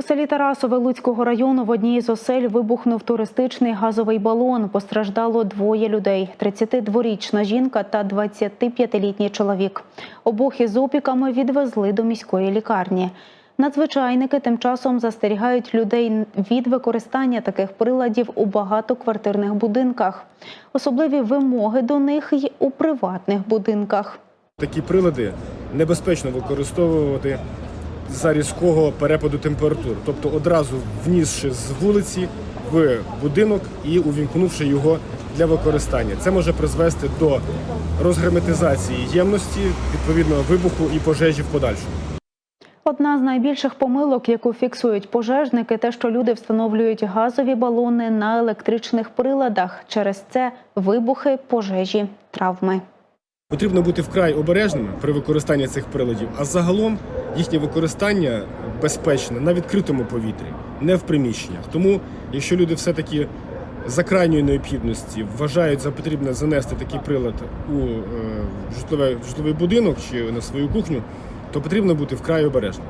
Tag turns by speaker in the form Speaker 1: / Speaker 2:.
Speaker 1: У селі Тарасове Луцького району в одній з осель вибухнув туристичний газовий балон. Постраждало двоє людей: 32-річна жінка та 25-літній чоловік. Обох із опіками відвезли до міської лікарні. Надзвичайники тим часом застерігають людей від використання таких приладів у багатоквартирних будинках. Особливі вимоги до них й у приватних будинках.
Speaker 2: Такі прилади небезпечно використовувати за різкого перепаду температур, тобто одразу внісши з вулиці в будинок і увімкнувши його для використання. Це може призвести до розгерметизації ємності, відповідно вибуху і пожежі в подальшому.
Speaker 1: Одна з найбільших помилок, яку фіксують пожежники, те, що люди встановлюють газові балони на електричних приладах. Через це вибухи, пожежі, травми.
Speaker 2: Потрібно бути вкрай обережними при використанні цих приладів, а загалом їхнє використання безпечне на відкритому повітрі, не в приміщеннях. Тому, якщо люди все-таки за крайньої необхідності вважають за потрібне занести такий прилад у е, житлове- житловий будинок чи на свою кухню, то потрібно бути вкрай обережним.